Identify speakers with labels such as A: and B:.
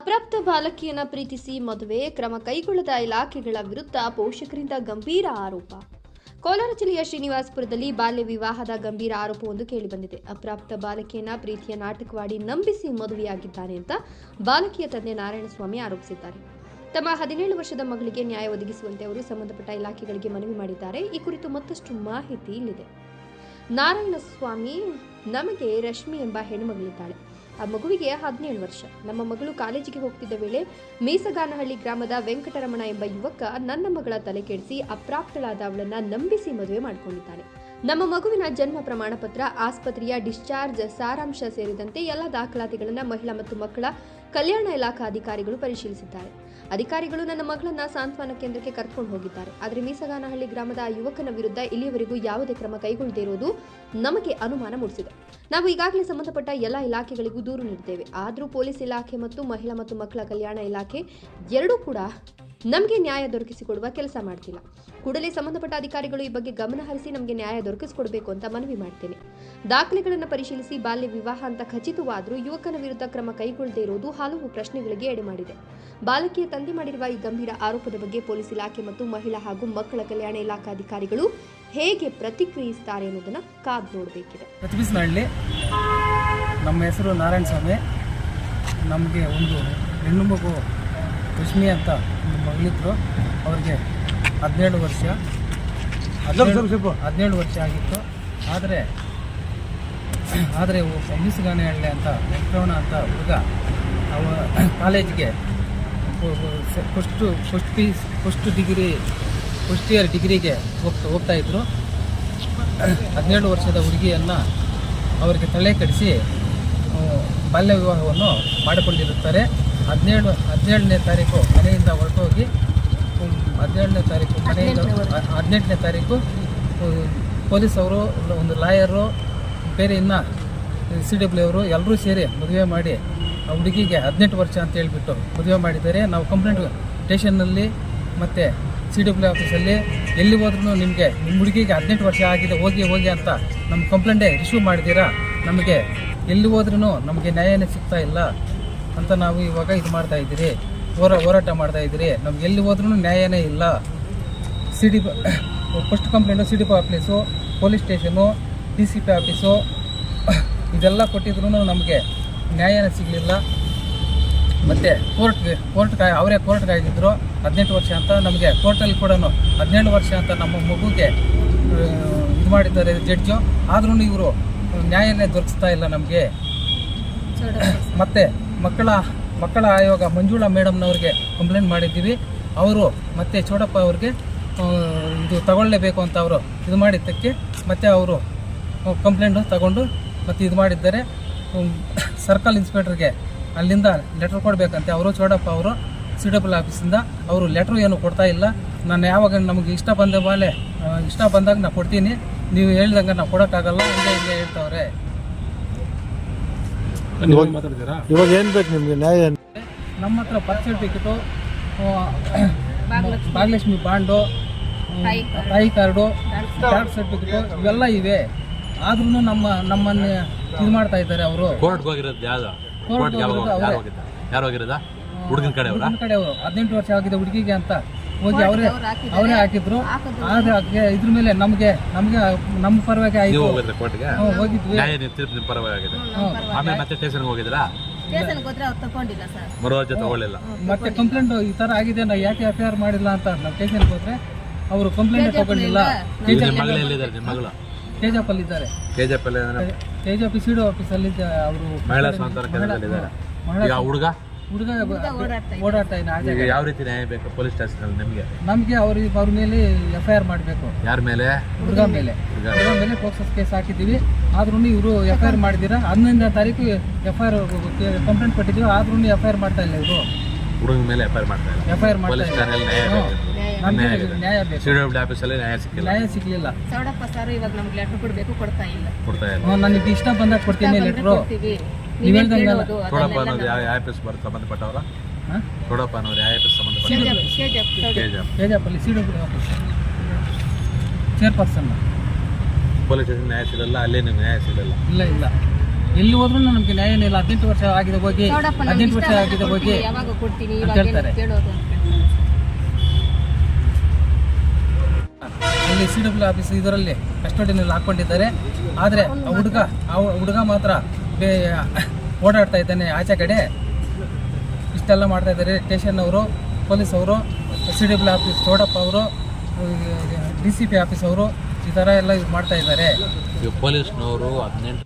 A: ಅಪ್ರಾಪ್ತ ಬಾಲಕಿಯನ್ನ ಪ್ರೀತಿಸಿ ಮದುವೆ ಕ್ರಮ ಕೈಗೊಳ್ಳದ ಇಲಾಖೆಗಳ ವಿರುದ್ಧ ಪೋಷಕರಿಂದ ಗಂಭೀರ ಆರೋಪ. ಕೋಲಾರ ಜಿಲ್ಲೆಯ ಶ್ರೀನಿವಾಸಪುರದಲ್ಲಿ ಬಾಲ್ಯ ವಿವಾಹದ ಗಂಭೀರ ಆರೋಪವೊಂದು ಕೇಳಿಬಂದಿದೆ. ಅಪ್ರಾಪ್ತ ಬಾಲಕಿಯನ್ನ ಪ್ರೀತಿಯ ನಾಟಕವಾಡಿ ನಂಬಿಸಿ ಮದುವೆಯಾಗಿದ್ದಾನೆ ಅಂತ ಬಾಲಕಿಯ ತಂದೆ ನಾರಾಯಣಸ್ವಾಮಿ ಆರೋಪಿಸಿದ್ದಾರೆ. ತಮ್ಮ ಹದಿನೇಳು ವರ್ಷದ ಮಗಳಿಗೆ ನ್ಯಾಯ ಒದಗಿಸುವಂತೆ ಅವರು ಸಂಬಂಧಪಟ್ಟ ಇಲಾಖೆಗಳಿಗೆ ಮನವಿ ಮಾಡಿದ್ದಾರೆ. ಈ ಕುರಿತು ಮತ್ತಷ್ಟು ಮಾಹಿತಿ ಇಲ್ಲಿದೆ. ನಾರಾಯಣಸ್ವಾಮಿ ನಮಗೆ ರಶ್ಮಿ ಎಂಬ ಹೆಣ್ಣುಮಗಳಿದ್ದಾಳೆ. ಆ ಮಗುವಿಗೆ ಹದಿನೇಳು ವರ್ಷ. ನಮ್ಮ ಮಗಳು ಕಾಲೇಜಿಗೆ ಹೋಗ್ತಿದ್ದ ವೇಳೆ ಮೀಸಗಾನಹಳ್ಳಿ ಗ್ರಾಮದ ವೆಂಕಟರಮಣ ಎಂಬ ಯುವಕ ನನ್ನ ಮಗಳ ತಲೆ ಕೆಡಿಸಿ ಅಪ್ರಾಪ್ತಳಾದ ಅವಳನ್ನ ನಂಬಿಸಿ ಮದುವೆ ಮಾಡಿಕೊಂಡಿದ್ದಾನೆ ನಮ್ಮ ಮಗುವಿನ ಜನ್ಮ ಪ್ರಮಾಣ ಪತ್ರ ಆಸ್ಪತ್ರೆಯ ಡಿಸ್ಚಾರ್ಜ್, ಸಾರಾಂಶ ಸೇರಿದಂತೆ ಎಲ್ಲ ದಾಖಲಾತಿಗಳನ್ನು ಮಹಿಳಾ ಮತ್ತು ಮಕ್ಕಳ ಕಲ್ಯಾಣ ಇಲಾಖಾ ಅಧಿಕಾರಿಗಳು ಪರಿಶೀಲಿಸಿದ್ದಾರೆ. ಅಧಿಕಾರಿಗಳು ನನ್ನ ಮಗಳನ್ನ ಸಾಂತ್ವನ ಕೇಂದ್ರಕ್ಕೆ ಕರ್ಕೊಂಡು ಹೋಗಿದ್ದಾರೆ. ಆದರೆ ಮೀಸಗಾನಹಳ್ಳಿ ಗ್ರಾಮದ ಯುವಕನ ವಿರುದ್ಧ ಇಲ್ಲಿಯವರೆಗೂ ಯಾವುದೇ ಕ್ರಮ ಕೈಗೊಳ್ಳದೇ ಇರುವುದು ನಮಗೆ ಅನುಮಾನ ಮೂಡಿಸಿದೆ. ನಾವು ಈಗಾಗಲೇ ಸಂಬಂಧಪಟ್ಟ ಎಲ್ಲ ಇಲಾಖೆಗಳಿಗೂ ದೂರು ನೀಡಿದ್ದೇವೆ. ಆದರೂ ಪೊಲೀಸ್ ಇಲಾಖೆ ಮತ್ತು ಮಹಿಳಾ ಮತ್ತು ಮಕ್ಕಳ ಕಲ್ಯಾಣ ಇಲಾಖೆ ಎರಡೂ ಕೂಡ ನಮಗೆ ನ್ಯಾಯ ದೊರಕಿಸಿಕೊಡುವ ಕೆಲಸ ಮಾಡ್ತಿಲ್ಲ. ಕೂಡಲೇ ಸಂಬಂಧಪಟ್ಟ ಅಧಿಕಾರಿಗಳು ಈ ಬಗ್ಗೆ ಗಮನ ಹರಿಸಿ ನಮಗೆ ನ್ಯಾಯ ದೊರಕಿಸಿಕೊಡಬೇಕು ಅಂತ ಮನವಿ ಮಾಡ್ತೇನೆ. ದಾಖಲೆಗಳನ್ನು ಪರಿಶೀಲಿಸಿ, ಬಾಲ್ಯ ವಿವಾಹ ಅಂತ ಖಚಿತವಾದರೂ ಯುವಕನ ವಿರುದ್ಧ ಕ್ರಮ ಕೈಗೊಳ್ಳದೇ ಇರುವುದು ಹಲವು ಪ್ರಶ್ನೆಗಳಿಗೆ ಎಡೆ ಮಾಡಿದೆ ಬಾಲಕಿಯ ತಂದೆ ಮಾಡಿರುವ ಈ ಗಂಭೀರ ಆರೋಪದ ಬಗ್ಗೆ ಪೊಲೀಸ್ ಇಲಾಖೆ ಮತ್ತು ಮಹಿಳಾ ಹಾಗೂ ಮಕ್ಕಳ ಕಲ್ಯಾಣ ಇಲಾಖಾ ಅಧಿಕಾರಿಗಳು ಹೇಗೆ ಪ್ರತಿಕ್ರಿಯಿಸುತ್ತಾರೆ ಅನ್ನೋದನ್ನ ಕಾದು ನೋಡಬೇಕಿದೆ.
B: ನಮ್ಮ ಹೆಸರು ನಾರಾಯಣ ಸ್ವಾಮಿ ನಮಗೆ ಒಂದು ಹೆಣ್ಣು ಮಗು ರಶ್ಮಿ ಅಂತ ಒಂದು ಮಗಳಿದ್ರು. ಅವ್ರಿಗೆ ಹದಿನೇಳು ವರ್ಷ. ಹದಿನೇಳು ಹದಿನೇಳು ವರ್ಷ ಆಗಿತ್ತು. ಆದರೆ ಆದರೆ ಮೀಸುಗಾನೆಹಳ್ಳಿ ಅಂತ ವೆಂಕಟರಮಣ ಅಂತ ಹುಡುಗ ಅವ ಕಾಲೇಜ್ಗೆ first first P first degree first year ಡಿಗ್ರಿಗೆ ಹೋಗ್ತಾ ಹೋಗ್ತಾ ಇದ್ರು. ಹದಿನೇಳು ವರ್ಷದ ಹುಡುಗಿಯನ್ನು ಅವರಿಗೆ ತಲೆ ಕಡಿಸಿ ಬಾಲ್ಯ ವಿವಾಹವನ್ನು ಮಾಡಿಕೊಂಡಿರುತ್ತಾರೆ. ಹದಿನೇಳು ಹದಿನೇಳನೇ ತಾರೀಕು ಮನೆಯಿಂದ ಹೊರಟೋಗಿ ಹದಿನೇಳನೇ ತಾರೀಕು ಮನೆಯಿಂದ ಹದಿನೆಂಟನೇ ತಾರೀಕು ಪೊಲೀಸವರು ಒಂದು ಲಾಯರು ಬೇರೆ ಇನ್ನು ಸಿ ಡಬ್ಲ್ಯೂ ಅವರು ಎಲ್ಲರೂ ಸೇರಿ ಮದುವೆ ಮಾಡಿ ಆ ಹುಡುಗಿಗೆ ಹದಿನೆಂಟು ವರ್ಷ ಅಂತ ಹೇಳಿಬಿಟ್ಟು ಮದುವೆ ಮಾಡಿದ್ದಾರೆ. ನಾವು ಕಂಪ್ಲೇಂಟ್ ಸ್ಟೇಷನ್ನಲ್ಲಿ ಮತ್ತು ಸಿ ಡಬ್ಲ್ಯೂ ಆಫೀಸಲ್ಲಿ ಎಲ್ಲಿ ಹೋದ್ರೂ ನಿಮಗೆ ನಿಮ್ಮ ಹುಡುಗಿಗೆ ಹದಿನೆಂಟು ವರ್ಷ ಆಗಿದೆ ಹೋಗಿ ಹೋಗಿ ಅಂತ ನಮ್ಮ ಕಂಪ್ಲೇಂಟೇ ರಿಶ್ಯೂ ಮಾಡಿದ್ದೀರಾ? ನಮಗೆ ಎಲ್ಲಿ ಹೋದ್ರೂ ನಮಗೆ ನ್ಯಾಯನೇ ಸಿಗ್ತಾ ಇಲ್ಲ. ಅಂತ ನಾವು ಇವಾಗ ಇದು ಮಾಡ್ತಾ ಇದ್ದೀರಿ. ಹೋರಾ ಹೋರಾಟ ಮಾಡ್ತಾ ಇದ್ದೀರಿ. ನಮ್ಗೆ ಎಲ್ಲಿ ಹೋದ್ರೂ ನ್ಯಾಯನೇ ಇಲ್ಲ. C D first complaint C D P office police station D C P office ಇದೆಲ್ಲ ಕೊಟ್ಟಿದ್ರು ನಮಗೆ ನ್ಯಾಯನೇ ಸಿಗಲಿಲ್ಲ. ಮತ್ತು ಕೋರ್ಟ್ಗೆ ಕಾಯ್ ಅವರೇ ಕೋರ್ಟ್ ಕಾಯ್ದಿದ್ರು ಹದಿನೆಂಟು ವರ್ಷ ಅಂತ ನಮಗೆ ಕೋರ್ಟಲ್ಲಿ ಕೂಡ ಹದಿನೇಳು ವರ್ಷ ಅಂತ ನಮ್ಮ ಮಗುಗೆ ಇದು ಮಾಡಿದ್ದಾರೆ ಜಡ್ಜು ಆದ್ರೂ ಇವರು ನ್ಯಾಯನೇ ದೊರಕಿಸ್ತಾ ಇಲ್ಲ ನಮಗೆ. ಮತ್ತು ಮಕ್ಕಳ ಮಕ್ಕಳ ಆಯೋಗ ಮಂಜುಳಾ ಮೇಡಮ್ನವ್ರಿಗೆ ಕಂಪ್ಲೇಂಟ್ ಮಾಡಿದ್ದೀವಿ. ಅವರು ಮತ್ತು ಚೋಡಪ್ಪ ಅವ್ರಿಗೆ ಇದು ತಗೊಳ್ಳೇಬೇಕು ಅಂತ ಅವರು ಇದು ಮಾಡಿದ್ದಕ್ಕೆ ಮತ್ತು ಅವರು ಕಂಪ್ಲೇಂಟು ತಗೊಂಡು ಮತ್ತು ಇದು ಮಾಡಿದ್ದಾರೆ. ಸರ್ಕಲ್ ಇನ್ಸ್ಪೆಕ್ಟ್ರಿಗೆ ಅಲ್ಲಿಂದ ಲೆಟ್ರ್ ಕೊಡಬೇಕಂತೆ. ಅವರು ಚೋಡಪ್ಪ ಅವರು ಸಿ ಡಬ್ಲ್ಯೂ ಆಫೀಸಿಂದ ಅವರು ಲೆಟ್ರ್ ಏನು ಕೊಡ್ತಾ ಇಲ್ಲ. ನಾನು ಯಾವಾಗ ನಮಗೆ ಇಷ್ಟ ಬಂದ ಮೇಲೆ ಇಷ್ಟ ಬಂದಾಗ ನಾನು ಕೊಡ್ತೀನಿ. ನೀವು ಹೇಳ್ದಂಗೆ ನಾವು ಕೊಡೋಕ್ಕಾಗಲ್ಲ, ಹಿಂಗೆ ಹಿಂಗೆ ಹೇಳ್ತಾವ್ರೆ.
C: ಇವಾಗ ಏನ್ ಬೇಕು ನಿಮ್ಗೆ? ನ್ಯಾಯ ಏನ್?
B: ನಮ್ಮ ಹತ್ರ ಬರ್ತ್ ಸರ್ಟಿಫಿಕೇಟು ಭಾಗ್ಯಲಕ್ಷ್ಮಿ ಬಾಂಡು ತಾಯಿ ಕಾರ್ಡು. ಕ್ಯಾಸ್ಟ್ ಸರ್ಟಿಫಿಕೇಟು ಇವೆಲ್ಲ ಇವೆ. ಆದ್ರೂ ನಮ್ಮ ನಮ್ಮನ್ನ ಇದು ಮಾಡ್ತಾ ಇದ್ದಾರೆ ಅವರು.
D: ಕೋರ್ಟ್ಗೆ ಹೋಗಿರೋದು ಯಾವ್ದು?
B: ಕೋರ್ಟ್ಗೆ
D: ಯಾವಾಗ ಯಾರು
B: ಅವರೇ.
D: ಹೋಗಿದ್ದ? ಯಾರು ಹೋಗಿರೋದ? ಹುಡುಗನ ಕಡೆ ಅವರ
B: ಕಡೆ ಅವರು ಹದಿನೆಂಟು ವರ್ಷ ಆಗಿದೆ ಹುಡುಗಿಗೆ ಅಂತ. ಹೋಗಿ ಅವರೇ ಅವರೇ ಹಾಕಿದ್ರು. ಆದ್ರೆ ಅದಕ್ಕೆ ಇದ್ರ ಮೇಲೆ ನಮಗೆ ನಮಗೆ ನಮ್ಮ ಪರವಾಗಿ ಆಯ್ತು.
D: ನೀವು ಹೋಗಿದ್ರೆ ಕೋರ್ಟ್ಗೆ
B: ಹ್ಮ್, ಹೋಗಿದ್ವಿ.
D: ನ್ಯಾಯ ನೀವು ತೀರ್ಪು ನಿಮ್ಮ ಪರವಾಗಿದೆ ಆಮೇಲೆ ಮತ್ತೆ ಸ್ಟೇಷನ್ಗೆ ಹೋಗಿದ್ರಾ?
E: ಸ್ಟೇಷನ್ಗೆ ಹೋದ್ರೆ ಅವ್ರು ತಗೊಂಡಿಲ್ಲ ಸರ್.
D: ಮರುವರ್ಜ ತಗೊಳ್ಳಿಲ್ಲ.
B: ಮತ್ತೆ ಕಂಪ್ಲೇಂಟ್ ಈ ತರ ಆಗಿದೆ ನಾವು ಯಾಕೆ ಎಫ್ ಐ ಆರ್ ಮಾಡಿಲ್ಲ ಅಂತ ನಾವು ಸ್ಟೇಷನ್ಗೆ ಹೋದ್ರೆ ಅವರು ಕಂಪ್ಲೇಂಟ್ ತಗೊಂಡಿಲ್ಲ.
D: ಈಗ ನಿಮ್ಮ ಮಗಳು ಎಲ್ಲಿದ್ದಾರೆ? ನಿಮ್ಮ ಮಗಳು?
B: ತೇಜಪ್ಪಲ್ಲಿ ಇದ್ದಾರೆ.
D: ಕೆ ಜೆ ಪಿ
B: ತೇಜಪ್ ಸಿ ಡಿ ಆಫೀಸಲ್ಲಿ ಅವರು
D: ಮಹಿಳಾ ಸ್ವಾತಂತ್ರ್ಯ ಕೇಂದ್ರದಲ್ಲಿ ಇದ್ದಾರೆ ಈಗ ಆ ಹುಡುಗ?
B: ಹುಡುಗ ಓಡಾಡ್ತಾ ಇದ್ದಾನೆ. ಆಚೆ
D: ಈಗ ಯಾವ ರೀತಿ ನ್ಯಾಯ ಬೇಕು ಪೊಲೀಸ್ ಸ್ಟೇಷನ್ ನಿಮಗೆ?
B: ನಮಗೆ ಅವ್ರಿಗೆ ಅವ್ರ ಮೇಲೆ ಎಫ್ ಐ ಆರ್ ಮಾಡಬೇಕು.
D: ಯಾರ ಮೇಲೆ?
B: ಹುಡುಗ ಮೇಲೆ. ಹುಡುಗ ಮೇಲೆ. ಫೋಕ್ಸಸ್ ಕೇಸ್ ಹಾಕಿದ್ದೀವಿ. ಆದ್ರೂ ಇವರು ಎಫ್ ಐ ಆರ್ ಮಾಡಿದ್ದೀರಾ? ಹನ್ನೊಂದನೇ ತಾರೀಕು ಎಫ್ ಐ ಆರ್ ಕಂಪ್ಲೇಂಟ್ ಕೊಟ್ಟಿದ್ದೀವಿ ಆದ್ರೂ ಎಫ್ ಐ ಆರ್ ಮಾಡ್ತಾ ಇಲ್ಲ ಇವರು.
D: ಹುಡುಗ ಮೇಲೆ ಎಫ್ ಐ ಆರ್ ಮಾಡ್ತಾ ಇಲ್ಲ.
B: ಎಫ್ ಐ ಆರ್ ಮಾಡ್ತಾ
D: ಪೊಲೀಸ್
B: ಇಲ್ಲ.
D: ಠಾಣೆಯಲ್ಲಿ ನ್ಯಾಯ
B: ನ್ಯಾಯ ಬೇಕು.
D: ಸಿ ಡಬ್ಲ್ಯೂ ಆಫೀಸಲ್ಲಿ ನ್ಯಾಯ ಸಿಕ್ಕಿಲ್ಲ.
B: ನ್ಯಾಯ ಸಿಗ್ಲಿಲ್ಲ
E: ಚೌಡಪ್ಪ ಸರ್ ಇವಾಗ ನಮ್ಗೆ ಲೆಟರ್ ಕೊಡಬೇಕು ಕೊಡ್ತಾ ಇಲ್ಲ.
D: ಕೊಡ್ತಾ ಇಲ್ಲ.
B: ನನಗೆ ಇಷ್ಟ ಬಂದಾಗ ಕೊಡ್ತೀನಿ ಲೆಟ್ರು
D: ಚೋಡಪ್ಪ ಅನ್ನೋದು ಯಾವ ಯಾವ ಆಫೀಸ್ ಬರ್ ಸಂಬಂಧಪಟ್ಟವರ?
B: ಹಾಂ?
D: ಚೋಡಪ್ಪ ಅನ್ನೋರು ಯಾವ ಆಫೀಸ್ ಸಂಬಂಧಪಟ್ಟ K J
B: ತೇಜಪ್ಪಲ್ಲಿ C W office chairperson
D: police station ನ್ಯಾಯ ಸಿಗಲ್ಲ ಅಲ್ಲೇ ನಿಮ್ಗೆ ನ್ಯಾಯ ಸಿಗಲ್ಲ.
B: ಇಲ್ಲ ಇಲ್ಲ. ಎಲ್ಲಿ ಹೋದ್ರೂ ನಮಗೆ ನ್ಯಾಯನೇ ಇಲ್ಲ. ಹದಿನೆಂಟು ವರ್ಷ ಆಗಿದೆ ಹೋಗಿ ಹದಿನೆಂಟು ವರ್ಷ ಆಗಿದೆ ಹೋಗಿ ಹೇಳ್ತಾರೆ. ಅಲ್ಲಿ ಸಿ ಡಬ್ಲ್ಯೂ ಆಫೀಸ್ ಇದರಲ್ಲಿ ಕಸ್ಟಡಿನಲ್ಲಿ ಹಾಕೊಂಡಿದ್ದಾರೆ. ಆದರೆ ಆ ಹುಡುಗ ಆ ಹುಡುಗ ಮಾತ್ರ ಬೇ ಓಡಾಡ್ತಾ ಇದ್ದಾನೆ ಆಚೆ ಕಡೆ. ಇಷ್ಟೆಲ್ಲ ಮಾಡ್ತಾ ಇದ್ದಾರೆ ಸ್ಟೇಷನ್ ಅವರು, ಪೊಲೀಸ್ ಅವರು, ಸಿ ಡಬ್ಲ್ಯೂ ಆಫೀಸ್ ತೋಡಪ್ಪ ಅವರು ಡಿ ಸಿ ಪಿ ಆಫೀಸ್ ಅವರು, ಈ ಥರ ಎಲ್ಲ ಇದು ಮಾಡ್ತಾ ಇದ್ದಾರೆ.
D: ಪೊಲೀಸ್ನವರು ಹದಿನೆಂಟು